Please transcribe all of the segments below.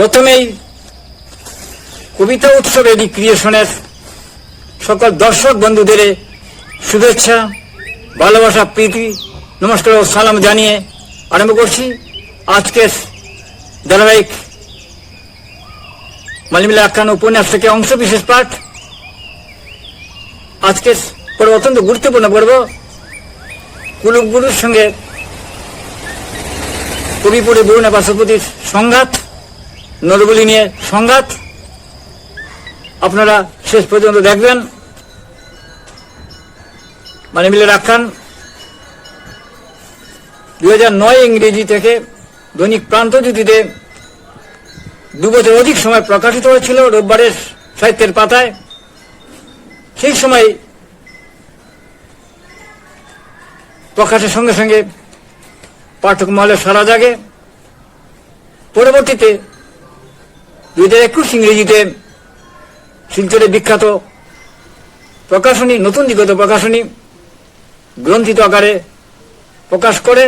প্রথমেই কবিতা উৎসবের ক্রিয়েশনের সকল দর্শক বন্ধুদের শুভেচ্ছা, ভালোবাসা, প্রীতি, নমস্কার ও সালাম জানিয়ে আরম্ভ করছি আজকের ধারাবাহিক মালিমিলা আখ্যান উপন্যাস থেকে অংশ বিশেষ পাঠ। আজকের পর্ব অত্যন্ত গুরুত্বপূর্ণ পর্ব। কুলুগুরুর সঙ্গে কবিপুরে বরুণা বাসপতির সংঘাত। নরবলি নিয়ে সংঘাত। আপনারা শেষ পর্যন্ত দেখবেন। মানে মিলে রাখান দুই হাজার নয় ইংরেজি থেকে দৈনিক প্রান্তজ্যোতিতে দু বছর অধিক সময় প্রকাশিত হয়েছিল রোববারের সাহিত্যের পাতায়। সেই সময় প্রকাশের সঙ্গে সঙ্গে পাঠক মহলে সারা জাগে। পরবর্তীতে দুই একুশ ইংরেজিতে শিলচরে বিখ্যাত প্রকাশনী, নতুন দিগত প্রকাশনী গ্রন্থিত আকারে প্রকাশ করে।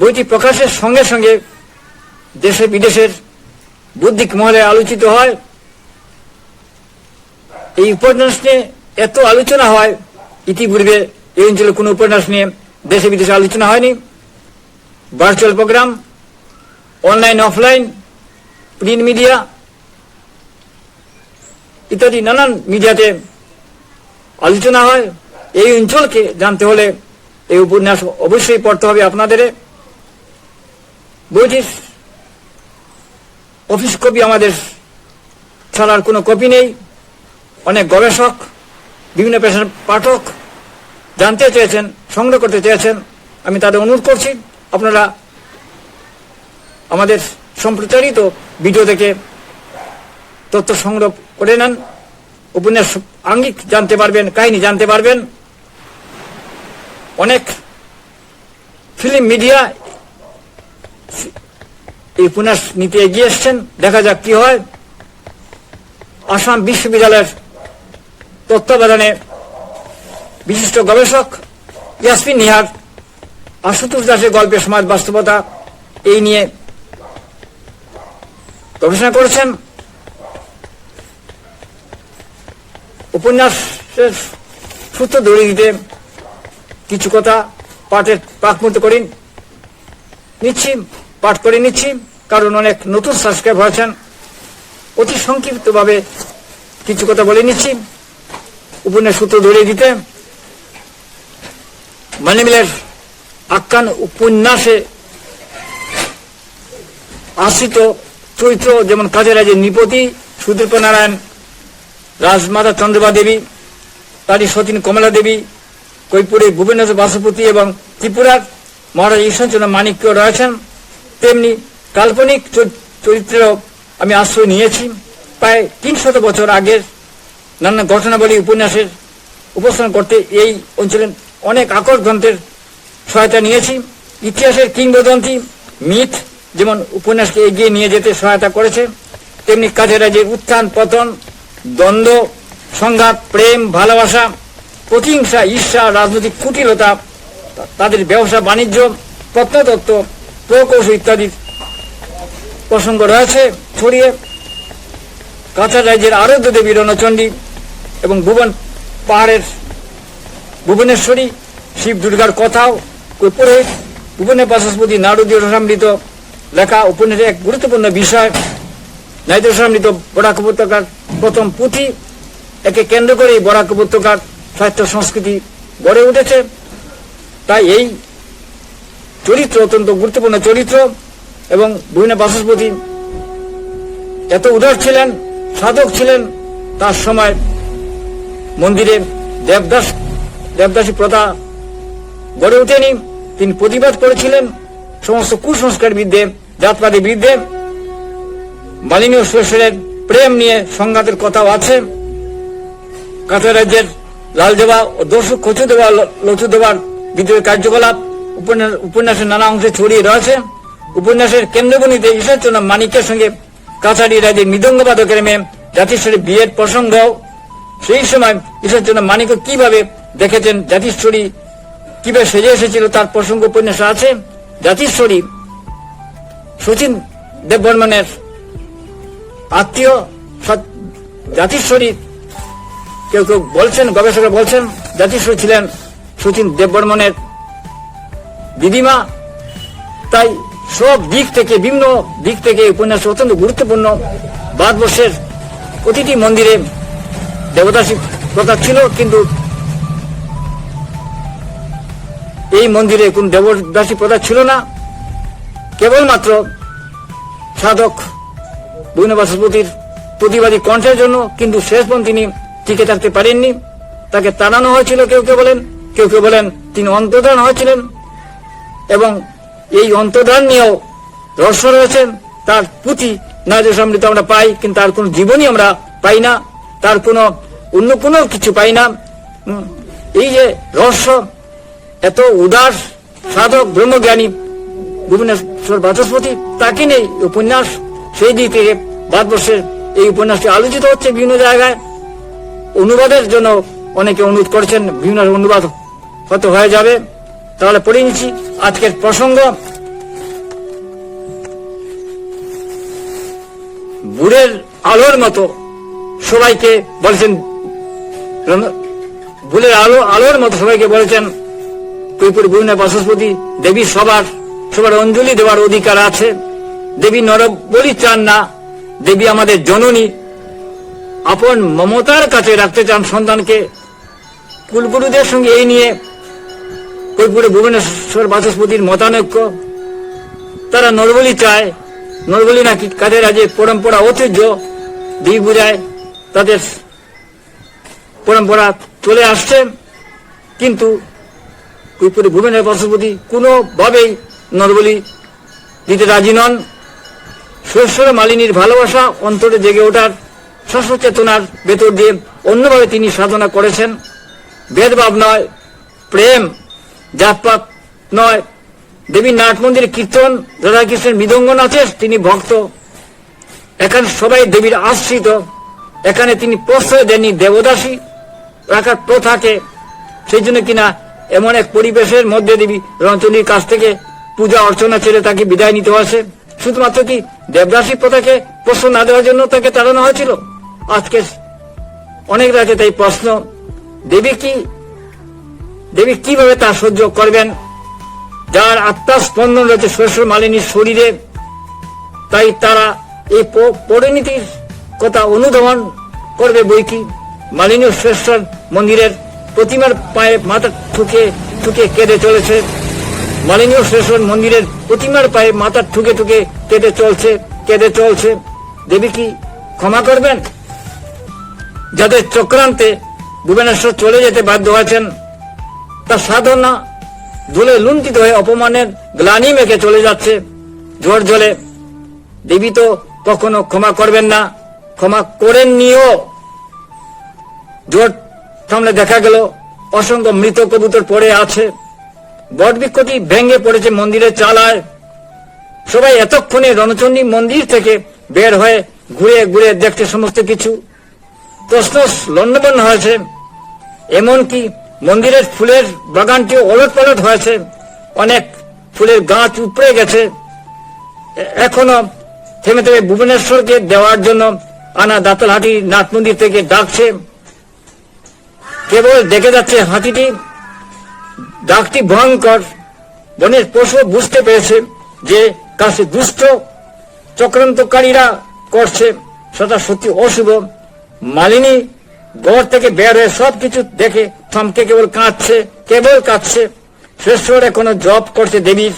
বইটি প্রকাশের সঙ্গে সঙ্গে দেশে বিদেশের বুদ্ধিক মহলে আলোচিত হয়। এই উপন্যাস নিয়ে এত আলোচনা হয়, ইতিপূর্বে এই অঞ্চলে কোনো উপন্যাস নিয়ে দেশে বিদেশে আলোচনা হয়নি। Virtual program, online, offline print media ইত্যাদি, নানান মিডিয়াতে আলোচনা হয়। এই অঞ্চলকে জানতে হলে এই উপন্যাস অবশ্যই পড়তে হবে আপনাদের। বইটির অফিস কপি আমাদের ছাড়ার কোনো কপি নেই। অনেক গবেষক, বিভিন্ন পেশার পাঠক জানতে চেয়েছেন, সংগ্রহ করতে চেয়েছেন। আমি তাদের অনুরোধ করছি, আপনারা আমাদের সম্প্রচারিত ভিডিও থেকে তথ্য সংগ্রহ করে নেন। উপন্যাস আঙ্গিক জানতে পারবেন, কাহিনী জানতে পারবেন। অনেক ফিল্ম মিডিয়া এই উপন্যাস নিতে এগিয়ে এসছেন। দেখা যাক কি হয়। আসাম বিশ্ববিদ্যালয়ের তত্ত্বাবধানে বিশিষ্ট গবেষক ইয়াসমিন নিহার, আশুতোষ দাসের গল্পের সমাজ বাস্তবতা এই নিয়ে গবেষণা করেছেন উপন্যাসের সূত্র ধরে দিতে কিছু কথা পাঠের প্রাকমুক্ত করি নিচ্ছি পাঠ করে নিচ্ছি কারণ অনেক নতুন সাবস্ক্রাইব হয়েছেন অতি সংক্ষিপ্তভাবে কিছু কথা বলে নিচ্ছি উপন্যাস সূত্র ধরে দিতে মানিমিলের আখ্যান উপন্যাসে আশ্রিত চরিত্র যেমন কাজে রাজের নিপতি সুদীপ নারায়ণ, রাজমাতা চন্দ্রবা দেবী তারই সতীন কমলা দেবী কৈপুরের ভুবনেশ্বর বাসুপতি এবং ত্রিপুরার মহারাজ ঈশ্বরচন্দ্র মানিক্য রয়েছেন, তেমনি কাল্পনিক চ- চরিত্রেরও আমি আশ্রয় নিয়েছি। প্রায় তিন শত বছর আগের নানা ঘটনাবলী উপন্যাসের উপস্থান করতে এই অঞ্চলের অনেক আকর গ্রন্থের সহায়তা নিয়েছি। ইতিহাসের কিংবদন্তি, মিথ যেমন উপন্যাসকে এগিয়ে নিয়ে যেতে সহায়তা করেছে, তেমনি কাজের রাজ্যের উত্থান, পতন, দ্বন্দ্ব, সংঘাত, প্রেম, ভালোবাসা, প্রতিহিংসা, ঈর্ষা, রাজনৈতিক কুটিলতা, তাদের ব্যবসা, বাণিজ্য, প্রত্নতত্ত্ব, প্রকৌশল ইত্যাদির প্রসঙ্গ রয়েছে ছড়িয়ে। কাছাড় রাজ্যের আরাধ্য দেবী রণচণ্ডী এবং ভুবন পাহাড়ের ভুবনেশ্বরী, শিব দুর্গার কথাও পুরোহিত ভুবনের বাসস্পতি নারদীয় রসামৃত লেখা উপন্যাসের এক গুরুত্বপূর্ণ বিষয়। নাইদ রসামৃত বরাক উপত্যকার প্রথম পুঁথি একে কেন্দ্র করে এই বরাক উপত্যকার সাহিত্য সংস্কৃতি গড়ে উঠেছে। তাই এই চরিত্র অত্যন্ত গুরুত্বপূর্ণ চরিত্র এবং বিভিন্ন বাসস্পতি এত উদার ছিলেন, সাধক ছিলেন তার সময় মন্দিরে দেবদাস, দেবদাসী প্রথা গড়ে ওঠেনি। তিনি প্রতিবাদ করেছিলেন সমস্ত কুসংস্কার বিরুদ্ধে জাতপাতের বিরুদ্ধে মালিনী ও সুরেশ্বরের প্রেম নিয়ে সংঘাতের কথাও আছে কাঁথা রাজ্যের লাল দেওয়া ও দর্শক কচু দেওয়া লচু দেওয়ার বিদ্রোহের কার্যকলাপ উপন্যাস উপন্যাসের নানা অংশে ছড়িয়ে রয়েছে উপন্যাসের কেন্দ্রবনীতে ঈশ্বরচন্দ্র মানিকের সঙ্গে কাছাড়ি রাজ্যের মৃদঙ্গবাদকের মেয়ে জাতিশ্বরী বিয়ের প্রসঙ্গ সেই সময় ঈশ্বরচন্দ্র মানিক কীভাবে দেখেছেন জাতিশ্বরী কীভাবে সেজে এসেছিল তার প্রসঙ্গ উপন্যাস আছে জাতিশ্বরী শচীন দেববর্মনের আত্মীয় জাতিশ্বরী কেউ কেউ বলছেন, গবেষকরা বলছেন জাতিশ্বরী ছিলেন শচীন দেববর্মনের দিদিমা। তাই সব দিক থেকে, বিভিন্ন দিক থেকে উপন্যাস অত্যন্ত গুরুত্বপূর্ণ। ভারতবর্ষের প্রতিটি মন্দিরে দেবদাসী প্রথা ছিল, কিন্তু এই মন্দিরে কোন দেবদাসী প্রথা ছিল না। কেবলমাত্র সাধক বিভিন্ন বাসপতির প্রতিবাদী কণ্ঠের জন্য কিন্তু শেষ পর্যন্ত তিনি টিকে থাকতে পারেননি। তাকে তাড়ানো হয়েছিল, কেউ কেউ বলেন, কেউ কেউ বলেন তিনি অন্তর্ধান হয়েছিলেন এবং এই অন্তর্ধান নিয়েও রহস্য রয়েছে। তার পুঁথি নজর সমৃদ্ধ আমরা পাই, কিন্তু তার কোনো জীবনই আমরা পাই না। তার কোনো অন্য কোনো কিছু পাই না। এই যে রহস্য এত উদাস সাধক, ব্রহ্মজ্ঞানী, ভুবনেশ্বর বাচস্পতি, তাকে নেই উপন্যাস সেই দিক থেকে ভারতবর্ষের এই উপন্যাসটি আলোচিত হচ্ছে বিভিন্ন জায়গায়। অনুবাদের জন্য অনেকে অনুরোধ করেছেন, বিভিন্ন অনুবাদ হয়তো হয়ে যাবে। তাহলে পড়ে নিচ্ছি আজকের প্রসঙ্গ। বুড়ের আলোর মতো সবাইকে বলেছেন বুলের আলো আলোর মতো সবাইকে বলেছেন কৈপুর বিভিন্ন বাসস্পতি দেবী সবার সবার অঞ্জলি দেওয়ার অধিকার আছে। দেবী নর বলি চান না। দেবী আমাদের জননী। আপন মমতার কাছে রাখতে চান সন্তানকে। কুলগুরুদের সঙ্গে এই নিয়ে কৈপুরে ভুবনেশ্বর বাচস্পতির মতানৈক্য। তারা নরবলি চায়। নরবলি নাকি কাদের আজ পরম্পরা ঐতিহ্য। দিই বুঝায় তাদের পরম্পরা চলে আসছে। কিন্তু কৈপুরে ভুবনের বাচস্পতি কোনোভাবেই নরবলি দিতে রাজি নন। সুরেশ্বর মালিনীর ভালোবাসা অন্তরে জেগে ওঠার শাশ্বত চেতনার ভেতর দিয়ে অন্যভাবে তিনি সাধনা করেছেন। ভেদভাব নয়, প্রেম, জাতপাত নয়। দেবী নাট মন্দিরে কীর্তন, রাধাকৃষ্ণের মৃদঙ্গ নাচে তিনি ভক্ত। এখানে সবাই দেবীর আশ্রিত। এখানে তিনি প্রশ্রয় দেননি দেবদাসী। রাখার প্রথাকে, সেই জন্য কিনা এমন এক পরিবেশের মধ্যে দেবী রঞ্চনীর কাছ থেকে পূজা অর্চনা ছেড়ে তাকে বিদায় নিতে হয়েছে শুধুমাত্র কি দেবদাসী প্রথাকে প্রশ্ন না দেওয়ার জন্য তাকে তাড়ানো হয়েছিল? আজকে অনেক রাতে তাই প্রশ্ন, দেবী কি, দেবী কীভাবে তা সহ্য করবেন? যার আত্মার স্পন্দন রয়েছে শ্বশুর মালিনীর শরীরে, তাই তারা এই পরিণতির কথা অনুধাবন করবে বই কি? মালিনী শ্রেষ্ঠর মন্দিরের প্রতিমার পায়ে মাথা ঠুকে ঠুকে কেঁদে চলেছে। মালিনীয় শ্রেষ্ঠর মন্দিরের প্রতিমার পায়ে মাথা ঠুকে ঠুকে কেঁদে চলছে কেঁদে চলছে। দেবী কি ক্ষমা করবেন? যাদের চক্রান্তে ভুবনেশ্বর চলে যেতে বাধ্য হয়েছেন, তার সাধনা ধুলে লুণ্ঠিত হয়ে অপমানের গ্লানি মেখে চলে যাচ্ছে। ঝড় জলে দেবী তো কখনো ক্ষমা করবেন না। ক্ষমা করেননিও। জোর সামনে দেখা গেল অসংখ্য মৃত কবুতর পড়ে আছে। বটবৃক্ষটি ভেঙে পড়েছে মন্দিরের চালায়। সবাই এতক্ষণে রণচণ্ডী মন্দির থেকে বের হয়ে ঘুরে ঘুরে দেখছে সমস্ত কিছু। প্রশ্ন লণ্ডবন্ন হয়েছে। এমনকি মন্দিরের ফুলের বাগানটিও ওলট পালট হয়েছে। অনেক ফুলের গাছ উপড়ে গেছে। এখনও থেমে থেমে ভুবনেশ্বরকে দেওয়ার জন্য আনা দাঁতলহাটি নাথ মন্দির থেকে ডাকছে। কেবল দেখে যাচ্ছে হাতিটি। ডাকটি ভয়ঙ্কর। বনের পশু বুঝতে পেরেছে যে কাছে দুষ্ট চক্রান্তকারীরা করছে। সেটা সত্যি অশুভ। মালিনী ঘর থেকে বের হয়ে সবকিছু দেখে থমকে কেবল কাঁদছে কেবল কাঁদছে। শ্রেষ্ঠর এখনও জব করছে দেবীর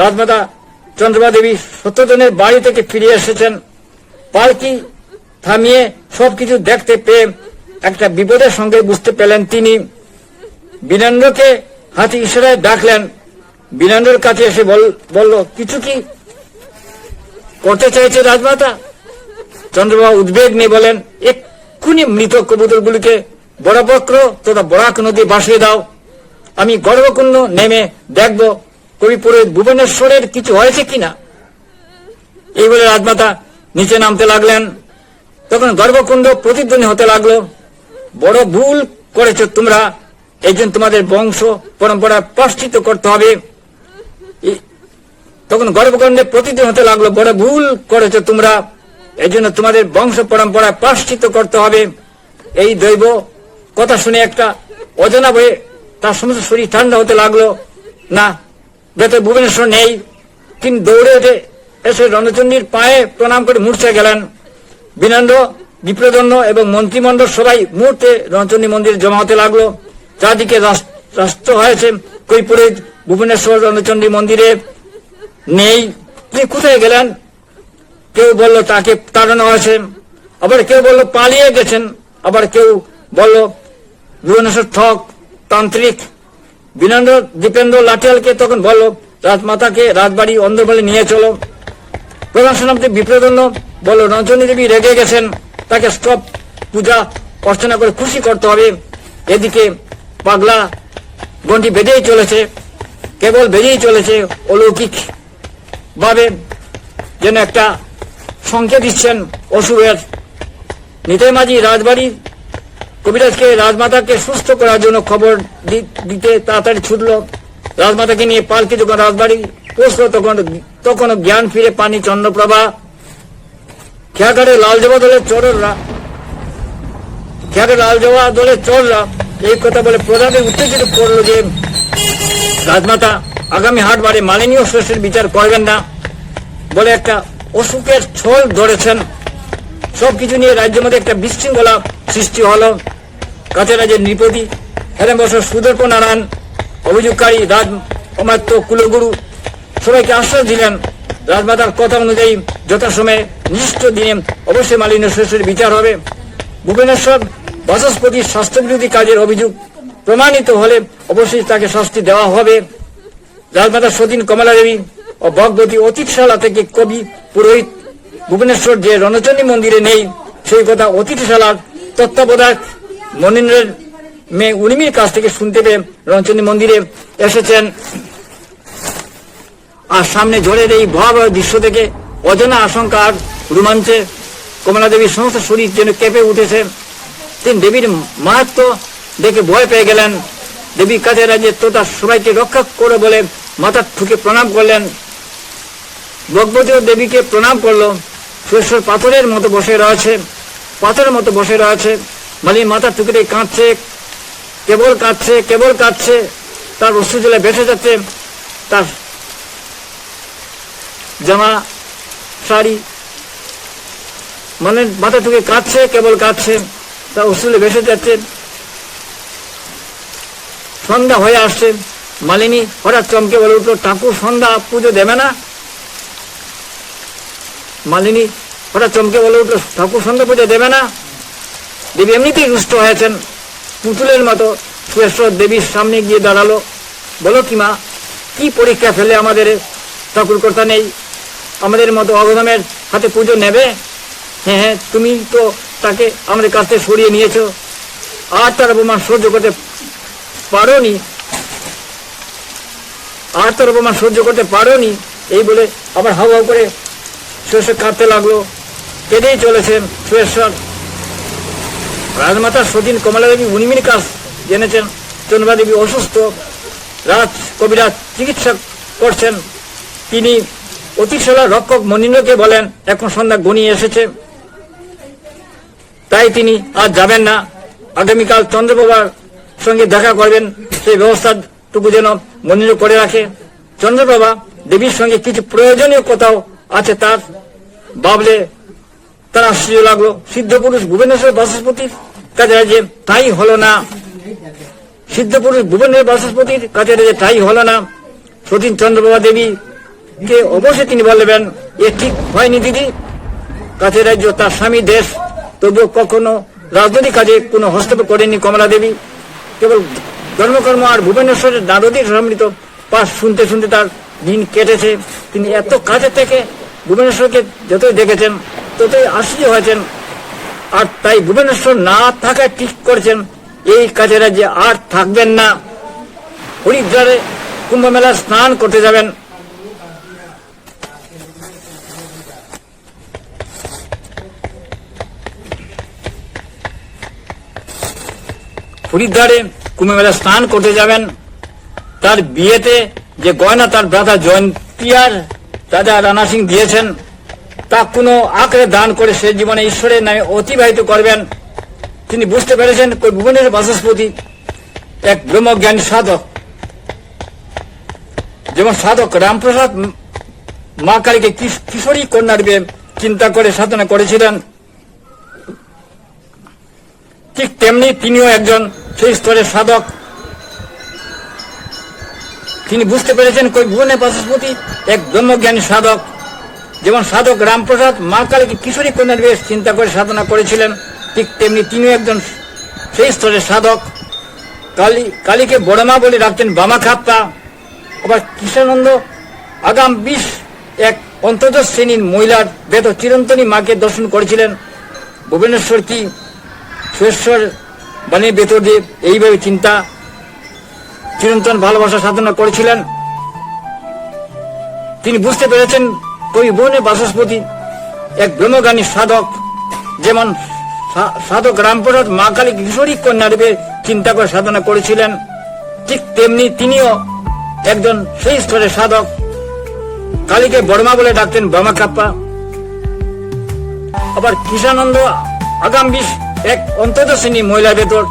রাজমাতা চন্দ্রমা দেবী সত্যজনের বাড়ি থেকে ফিরে এসেছেন। পালকি থামিয়ে সবকিছু দেখতে পেয়ে একটা বিপদের সঙ্গে বুঝতে পেলেন তিনি। বীরেন্দ্রকে হাতি ইশারায় ডাকলেন। বীরেন্দ্রের কাছে এসে বল- বলল, কিছু কি করতে চাইছে রাজমাতা? চন্দ্রবাবু উদ্বেগ নিয়ে বলেন, এক্ষুনি মৃত কবুতরগুলিকে বড়বক্র তথা বরাক নদী বাসিয়ে দাও। আমি গর্বকুণ্ড নেমে দেখব কবিপুরের ভুবনেশ্বরের কিছু হয়েছে কিনা। এই বলে রাজমাতা নিচে নামতে লাগলেন। তখন গর্বকুণ্ড প্রতিধ্বনি হতে লাগল। বড় ভুল করেছ তোমরা। এই জন্য তোমাদের বংশ পরম্পরা প্রশ্চিত করতে হবে। তখন গর্ভকাণ্ডে প্রতিদিন হতে লাগল, বড় ভুল করেছ তোমরা। এই জন্য তোমাদের বংশ পরম্পরা প্রাশ্চিত করতে হবে। এই দৈব কথা শুনে একটা অজানা বয়ে তার সমস্ত শরীর ঠান্ডা হতে লাগল। না, ভেতরে ভুবনেশ্বর নেই। তিনি দৌড়ে উঠে এসে রণচণ্ডীর পায়ে প্রণাম করে মূর্ছা গেলেন। বিনন্দ বিপ্রদন্য এবং মন্ত্রিমণ্ডল সবাই মুহূর্তে রণচণ্ডী মন্দির জমা হতে লাগল। চারদিকে রাস্ত হয়েছে। কৈপুরে ভুবনেশ্বর রণচণ্ডী মন্দিরে নেই। তিনি কোথায় গেলেন? কেউ বলল তাকে তাড়ানো হয়েছে। আবার কেউ বলল পালিয়ে গেছেন। আবার কেউ বলল ভুবনেশ্বর ঠক, তান্ত্রিক। বিনন্দ দীপেন্দ্র লাঠিয়ালকে তখন বলল, রাজমাতাকে রাজবাড়ি অন্ধরবাড়ি নিয়ে চলো। প্রধান সেনাপতি বিপ্রদন্য বলল রঞ্জনী দেবী রেগে গেছেন। তাকে স্টপ পূজা অর্চনা করে খুশি করতে হবে। এদিকে পাগলা গন্ডি বেঁধেই চলেছে, কেবল বেরিয়েই চলেছে অলৌকিক ভাবে। যেন একটা সংকেত দিচ্ছেন অসুরের নিতাই মাঝি রাজবাড়ি। কবিরাজকে, রাজমাতাকে সুস্থ করার জন্য খবর দিতে তাড়াতাড়ি ছুটল। রাজমাতাকে নিয়ে পালকি যখন রাজবাড়ি পৌঁছল, তখন তখন জ্ঞান ফিরে পানি চন্দ্রপ্রভা। খেয়াঘাটে লাল জবা দলের চোররা খেয়াঘাটে লাল জবা দলের চোররা এই কথা বলে প্রধানের উত্তেজিত করল যে রাজমাতা আগামী হাটবারে মালিনীয় শ্রেষ্ঠের বিচার করবেন না বলে একটা অসুখের ছোল ধরেছেন সবকিছু নিয়ে রাজ্যের মধ্যে একটা বিশৃঙ্খলা সৃষ্টি হলো কাছে রাজ্যের নৃপতি হেলেন বছর সুদর্প নারায়ণ অভিযোগকারী রাজ অমাত্য কুলগুরু সবাইকে আশ্বাস দিলেন রাজমাতার কথা অনুযায়ী যথাসময়ে নির্দিষ্ট দিনে অবশ্যই মালিন্য শেষের বিচার হবে। ভুবনেশ্বর বাচস্পতির স্বাস্থ্যবিরোধী কাজের অভিযোগ প্রমাণিত হলে অবশ্যই তাকে শাস্তি দেওয়া হবে। রাজমাতা সতীন কমলা দেবী ও ভগবতী অতিথশালা থেকে কবি, পুরোহিত ভুবনেশ্বর যে রণচণ্ডী মন্দিরে নেই, সেই কথা অতিথিশালার তত্ত্বাবধায়ক মনীন্দ্রের মেয়ে উর্মির কাছ থেকে শুনতে পেয়ে রণচন্ডী মন্দিরে এসেছেন। আর সামনে ঝড়ের এই ভয়াবহ দৃশ্য থেকে অজানা আশঙ্কা আর রোমাঞ্চে কমলা দেবীর সমস্ত শরীর যেন কেঁপে উঠেছে। তিনি দেবীর মাহাত্ম দেখে ভয় পেয়ে গেলেন। দেবীর কাছে রাজ্যে তো তার সবাইকে রক্ষা করে বলে মাথা ঠুকে প্রণাম করলেন। ভগবতীও দেবীকে প্রণাম করল। সুরেশ্বর পাথরের মতো বসে রয়েছে, পাথরের মতো বসে রয়েছে। মালিনী মাথা টুকরে কাঁদছে, কেবল কাঁদছে কেবল কাঁদছে। তার অশ্রু জলে ভেসে যাচ্ছে। তার জামা, শাড়ি মানে মাথা টুকে কাঁদছে, কেবল কাঁদছে তার অশ্রুলে ভেসে যাচ্ছে। সন্ধ্যা হয়ে আসছে, মালিনী হঠাৎ চমকে বলে উঠল, ঠাকুর, সন্ধ্যা পুজো দেবে না? মালিনী হঠাৎ চমকে বলে উঠল, ঠাকুর, সন্ধ্যা পুজো দেবে না? দেবী এমনিতেই রুষ্ট হয়েছেন, পুতুলের মতো সুরেশ্বর দেবীর সামনে গিয়ে দাঁড়াল। বলো কি মা, কি পরীক্ষা ফেলে আমাদের ঠাকুর কর্তা নেই? আমাদের মতো অগধমের হাতে পুজো নেবে? হ্যাঁ হ্যাঁ তুমি তো তাকে আমাদের কাছ থেকে সরিয়ে নিয়েছো। আর তার অপমান সহ্য করতে পারোনি। আর তার অপমান সহ্য করতে পারোনি। এই বলে আবার হাউ হাউ করে সুরেশ্বর কাঁদতে লাগল। কেঁদেই চলেছেন সুরেশ্বর। রাজমাতা সতীন কমলা দেবী উনিমির কাজ জেনেছেন চন্দ্রা দেবী অসুস্থ। রাজ কবিরাজ চিকিৎসা করছেন। তিনি অতিশলা রক্ষক মনিন্দ্রকে বলেন, এখন সন্ধ্যা গনিয়ে এসেছে। তাই তিনি আজ যাবেন না। আগামীকাল চন্দ্রপ্রভার সঙ্গে দেখা করবেন। সেই ব্যবস্থাটুকু যেন মনিন্দ্র করে রাখে। চন্দ্রপ্রভা দেবীর সঙ্গে কিছু প্রয়োজনীয় কোথাও আছে তার। বাবলে তার আশ্চর্য লাগল। সিদ্ধ পুরুষ ভুবনেশ্বর বাচস্পতির কাছে যে তাই হলো না। সিদ্ধ পুরুষ ভুবনের বাচস্পতির কাছে যে তাই হলো না। সতীন চন্দ্রপ্রভা দেবী কে অবশ্যই তিনি বলবেন, এ ঠিক হয়নি দিদি। কাছে রাজ্য, তার স্বামী দেশ, তবুও কখনো রাজনৈতিক কাজে কোনো হস্তক্ষেপ করেনি কমলা দেবী। কেবল ধর্মকর্ম আর ভুবনেশ্বরের নারদীর সম্মিলিত পাঠ শুনতে শুনতে তার দিন কেটেছে। তিনি এত কাছে থেকে ভুবনেশ্বরকে যতই দেখেছেন, ততই আশ্চর্য হয়েছেন। আর তাই ভুবনেশ্বর না থাকায় ঠিক করেছেন, এই কাজে রাজ্যে আর থাকবেন না। হরিদ্বারে কুম্ভ মেলা স্নান করতে যাবেন। হরিদ্বারে কুম্ভ মেলা স্নান করতে যাবেন। তার বিয়েতে যে গয়না তার ব্রাতা জয়ন্তিয়ার রাজা রানা সিং দিয়েছেন, তা কোনো আঁকড়ে দান করে সে জীবনে ঈশ্বরের নামে অতিবাহিত করবেন। তিনি বুঝতে পেরেছেন ভুবনের বাচস্পতি এক ব্রহ্মজ্ঞানী সাধক। যেমন সাধক রামপ্রসাদ মা কালীকে কিশ- কিশোরী কন্যা রূপে চিন্তা করে সাধনা করেছিলেন। ঠিক তেমনি তিনিও একজন সেই স্তরের সাধক। তিনি বুঝতে পেরেছেন কই ভুবনে বাচস্পতি এক ব্রহ্মজ্ঞানী সাধক। যেমন সাধক রামপ্রসাদ মা কালীকে কিশোরী কন্যার বেশ চিন্তা করে সাধনা করেছিলেন, ঠিক তেমনি তিনিও একজন সেই স্তরের সাধক। কালী, কালীকে বড়মা বলে রাখতেন বামা খাপ্পা আবার কৃষ্ণানন্দ আগাম বিশ এক অন্তর্দশ শ্রেণির মহিলার বেত চিরন্তনী মাকে দর্শন করেছিলেন। ভুবনেশ্বর কি সুরেশ্বর বাণীর ভেতর দিয়ে এইভাবে চিন্তা, চিরন্তন ভালোবাসা সাধনা করেছিলেন। তিনি বুঝতে পেরেছেন কবি বনে বাচস্পতি এক ব্রহ্মজ্ঞানী সাধক, যেমন সাধক রামপ্রসাদ মা কালী কিশোরী কন্যা রূপে চিন্তা করে সাধনা করেছিলেন। ঠিক তেমনি তিনিও একজন সেই স্তরের সাধক। কালীকে বর্মা বলে ডাকতেন বামা কাপ্পা আবার কৃষানন্দ আগাম বিশ অন্তত শ্রেণি মহিলা ভেতর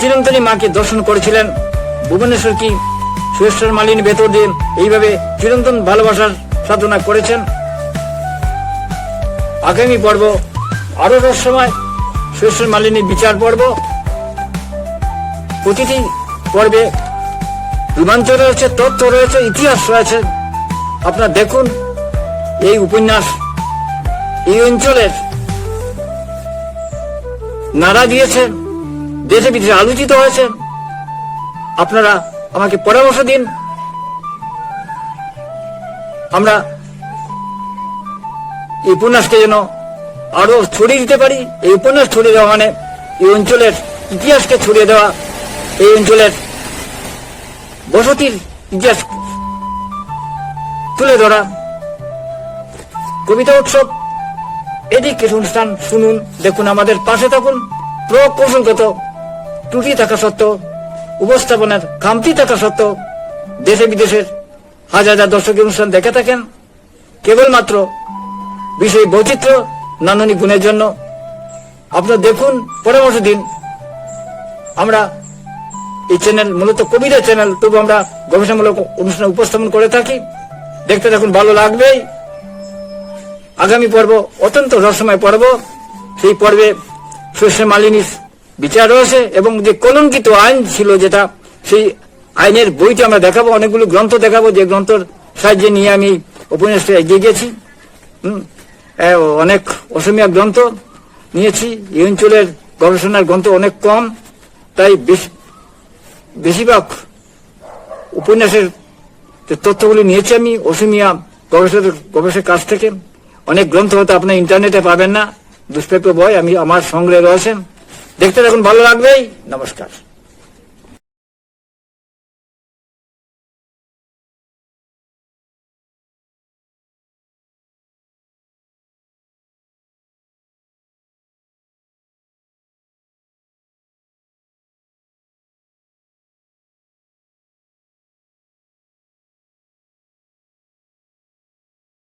চিরন্তনী মাকে দর্শন করেছিলেন। ভুবনেশ্বর কি সুরেশ্বর মালিনী ভেতর দিয়ে এইভাবে চিরন্তন ভালোবাসার সাধনা করেছেন? আগামী পর্ব আরও রহস্যময় সুরেশ্বর মালিনীর বিচার পর্ব। প্রতিটি পর্বে রোমাঞ্চ রয়েছে, তথ্য রয়েছে, ইতিহাস রয়েছে। আপনারা দেখুন এই উপন্যাস এই অঞ্চলের নাড়া দিয়েছেন দেশে বিদেশে আলোচিত হয়েছেন আপনারা আমাকে পরামর্শ দিন। আমরা এই উপন্যাসকে যেন আরও ছড়িয়ে দিতে পারি। এই উপন্যাস ছড়িয়ে দেওয়া মানে এই অঞ্চলের ইতিহাসকে ছড়িয়ে দেওয়া। এই অঞ্চলের বসতির ইতিহাস তুলে ধরা। কবিতা উৎসব, এদিক কিছু অনুষ্ঠান শুনুন, দেখুন আমাদের পাশে থাকুন। প্রকৌশলগত ত্রুটি থাকা সত্ত্বেও, উপস্থাপনার খামতি থাকা সত্ত্বেও দেশে বিদেশের হাজার হাজার দর্শক অনুষ্ঠান দেখে থাকেন। কেবলমাত্র বিষয় বৈচিত্র্য, নান্দনিক গুণের জন্য। আপনারা দেখুন পরামর্শ দিন আমরা এই চ্যানেল মূলত কবিতা চ্যানেল তবু আমরা গবেষণামূলক অনুষ্ঠান উপস্থাপন করে থাকি। দেখতে দেখুন ভালো লাগবেই। আগামী পর্ব অত্যন্ত রহস্যময় পর্ব। সেই পর্বে মালিনীর বিচার রয়েছে এবং যে কলঙ্কিত আইন ছিল যেটা, সেই আইনের বইটি আমরা দেখাবো, অনেকগুলো গ্রন্থ দেখাবো, যে গ্রন্থর সাহায্যে নিয়ে আমি উপন্যাসটা এগিয়ে গেছি। অনেক অসমীয়া গ্রন্থ নিয়েছি, এই অঞ্চলের গবেষণার গ্রন্থ অনেক কম, তাই বেশ- বেশিরভাগ উপন্যাসের তথ্যগুলি নিয়েছি আমি, অসমীয়া গবেষক গবেষকের কাছ থেকে। অনেক গ্রন্থ হয়তো আপনার ইন্টারনেটে পাবেন না। দুষ্প্রাপ্য বয় আমি আমার সঙ্গে রয়েছেন। দেখতে দেখুন ভালো লাগবেই। নমস্কার।